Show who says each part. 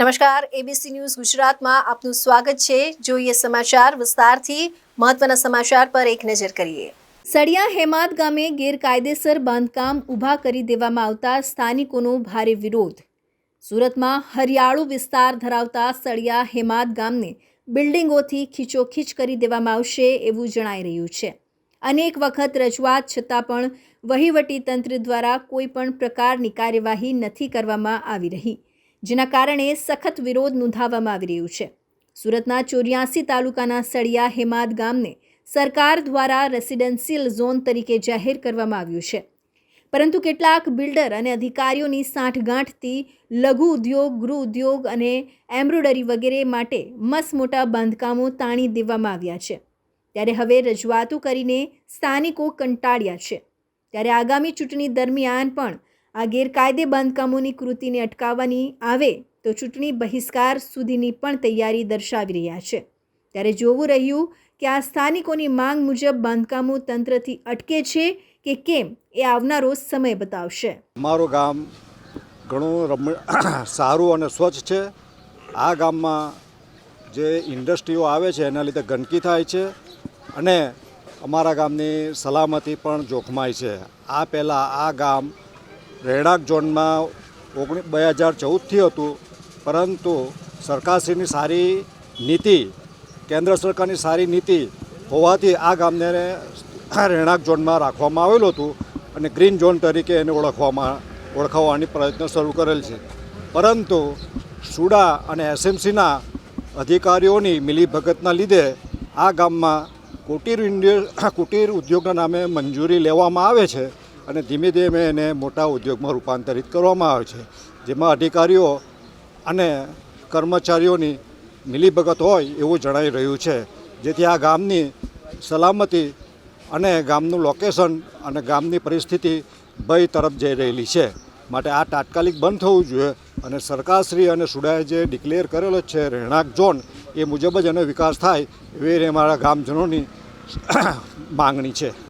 Speaker 1: નમસ્કાર ABC news ગુજરાતમાં આપનું સ્વાગત છે. જોઈએ સમાચાર વિસ્તારથી. મહત્વના સમાચાર પર એક નજર કરીએ. સળિયા હેમાદ ગામે ગેરકાયદેસર બાંધકામ ઊભા કરી દેવામાં આવતા સ્થાનિકોનો ભારે વિરોધ. સુરતમાં હરિયાળુ વિસ્તાર ધરાવતા સળિયા હેમાદ ગામને બિલ્ડિંગોથી ખીચોખીચ કરી દેવામાં આવશે એવું જણાઈ રહ્યું છે. અનેક વખત રજૂઆત છતાં પણ વહીવટી તંત્ર દ્વારા કોઈ પણ પ્રકારની કાર્યવાહી નથી કરવામાં આવી રહી. જેના કારણે સખત વિરોધ નોંધાવવામાં આવી રહ્યું છે. સુરતના ચોર્યાસી તાલુકાના સળિયા હેમાદ ગામને સરકાર દ્વારા રેસિડેન્શિયલ ઝોન તરીકે જાહેર કરવામાં આવ્યું છે. પરંતુ કેટલાક બિલ્ડર અને અધિકારીઓની સાંઠગાંઠથી લઘુ ઉદ્યોગ, ગૃહ ઉદ્યોગ અને એમ્બ્રોડરી વગેરે માટે મસમોટા બાંધકામો તાણી દેવામાં આવ્યા છે. ત્યારે હવે રજૂઆતો કરીને સ્થાનિકો કંટાળ્યા છે. ત્યારે આગામી ચૂંટણી દરમિયાન પણ આ ગેરકાયદે બાંધકામોની કૃતિને અટકાવવાની આવે તો ચૂંટણી બહિષ્કાર સુધીની પણ તૈયારી દર્શાવી રહ્યા છે. ત્યારે જોવું રહ્યું કે આ સ્થાનિકોની માંગ મુજબ બાંધકામો તંત્રથી અટકે છે કે કેમ એ આવનારો સમય બતાવશે.
Speaker 2: અમારું ગામ ઘણું રમ સારું અને સ્વચ્છ છે. આ ગામમાં જે ઇન્ડસ્ટ્રીઓ આવે છે એના લીધે ગંદકી થાય છે અને અમારા ગામની સલામતી પણ જોખમાય છે. આ પહેલાં આ ગામ રહેણાંક ઝોનમાં ઓગણી બે હજાર ચૌદથી હતું, પરંતુ સરકારશ્રીની સારી નીતિ, કેન્દ્ર સરકારની સારી નીતિ હોવાથી આ ગામને રહેણાંક ઝોનમાં રાખવામાં આવેલું હતું અને ગ્રીન ઝોન તરીકે એને ઓળખવામાં, ઓળખાવવાની પ્રયત્ન શરૂ કરેલ છે. પરંતુ સુડા અને એસએમસીના અધિકારીઓની મિલીભગતના લીધે આ ગામમાં કુટીર ઇન્ડિય કુટીર ઉદ્યોગના નામે મંજૂરી લેવામાં આવે છે. અને ધીમે ધીમે એને મોટા ઉદ્યોગમાં રૂપાંતરિત કરવામાં આવે છે. જેમાં અધિકારીઓ અને કર્મચારીઓની મિલીભગત હોય એવું જણાઈ રહ્યું છે. જેથી આ ગામની સલામતી અને ગામનું લોકેશન અને ગામની પરિસ્થિતિ ભય તરફ જઈ રહેલી છે. માટે આ તાત્કાલિક બંધ થવું જોઈએ અને સરકારશ્રી અને સુડાએ જે ડિક્લેર કરેલો છે રહેણાંક ઝોન, એ મુજબ જ એનો વિકાસ થાય એવી અમારા ગામજનોની માંગણી છે.